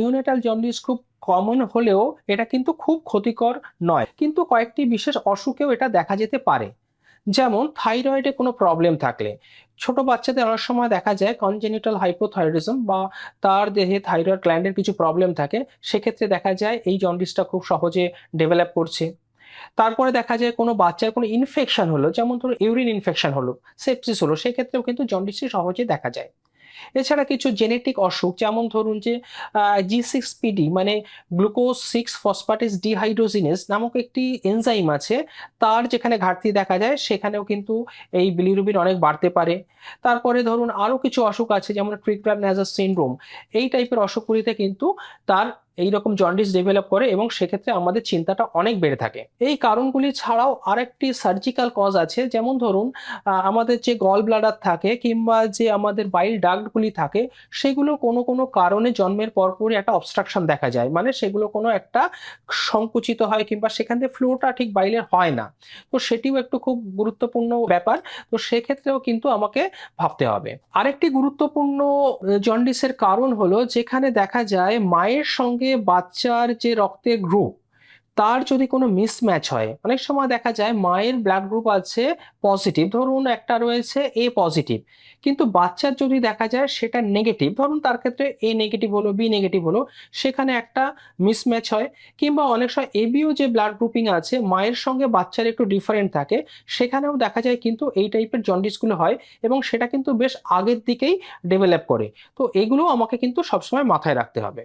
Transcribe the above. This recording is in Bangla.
নিউনেটাল জন্ডিস খুব কমন হলেও এটা কিন্তু খুব ক্ষতিকর নয়। কিন্তু কয়েকটি বিশেষ অসুখেও এটা দেখা যেতে পারে। যেমন থাইরয়েডে কোনো প্রবলেম থাকলে। ছোট বাচ্চাদের অনেক সময় দেখা যায় কনজেনিটাল হাইপোথাইরয়েডিজম বা তার দেহে থাইরয়েড গ্ল্যান্ডের কিছু প্রবলেম থাকে। সেক্ষেত্রে দেখা যায় এই জন্ডিসটা খুব সহজে ডেভেলপ করছে। তারপরে দেখা যায় কোনো বাচ্চার কোনো ইনফেকশন হলো, যেমন ধরো ইউরিন ইনফেকশন হলো সেপসিস হলো, সেক্ষেত্রেও কিন্তু জন্ডিসটি সহজে দেখা যায়। এছাড়া কিছু জেনেটিক অসুখ, যেমন ধরুন যে জি সিক্স পিডি মানে গ্লুকোজ সিক্স ফসফাটিস ডিহাইড্রোজিনেস নামক একটি এনজাইম আছে, তার যেখানে ঘাটতি দেখা যায়, সেখানেও কিন্তু এই বিলিরুবিন অনেক বাড়তে পারে। তারপরে ধরুন আরও কিছু অসুখ আছে, যেমন ট্রিক্রার ন্যাজার সিন্ড্রোম এই টাইপের অসুখগুলিতে কিন্তু তার এই রকম জন্ডিস ডেভেলপ করে এবং সেক্ষেত্রে আমাদের চিন্তাটা অনেক বেড়ে থাকে। এই কারণগুলি ছাড়াও আরেকটি সার্জিক্যাল কজ আছে, যেমন ধরুন আমাদের যে গল ব্লাডার থাকে কিংবা যে আমাদের বাইল ডাক্টগুলি থাকে, সেগুলো কোনো কোনো কারণে জন্মের পরপরই একটা অবস্ট্রাকশন দেখা যায়। মানে সেগুলো কোনো একটা সংকুচিত হয় কিংবা সেখান থেকে ফ্লোটা ঠিক বাইলের হয় না। তো সেটিও একটু খুব গুরুত্বপূর্ণ ব্যাপার। তো সেক্ষেত্রেও কিন্তু আমাকে ভাবতে হবে। আরেকটি গুরুত্বপূর্ণ জন্ডিসের কারণ হলো যেখানে দেখা যায় মায়ের বাচ্চার যে রক্তের গ্রুপ তার যদি কোনো মিসম্যাচ হয়, অনেক সময় দেখা যায় মায়ের ব্লাড গ্রুপ আছে পজিটিভ ধরুন একটা রয়েছে এ পজিটিভ কিন্তু বাচ্চার যদি দেখা যায় সেটা নেগেটিভ ধরুন তার ক্ষেত্রে এ নেগেটিভ হলো বি নেগেটিভ হলো, সেখানে একটা মিসম্যাচ হয়, কিংবা অনেক সময় এবিও যে ব্লাড গ্রুপিং আছে, মায়ের সঙ্গে বাচ্চার একটু ডিফারেন্ট থাকে, সেখানেও দেখা যায় কিন্তু এই টাইপের জন্ডিসগুলো হয় এবং সেটা কিন্তু বেশ আগের দিকেই ডেভেলপ করে। তো এগুলো আমাকে কিন্তু সবসময় মাথায় রাখতে হবে।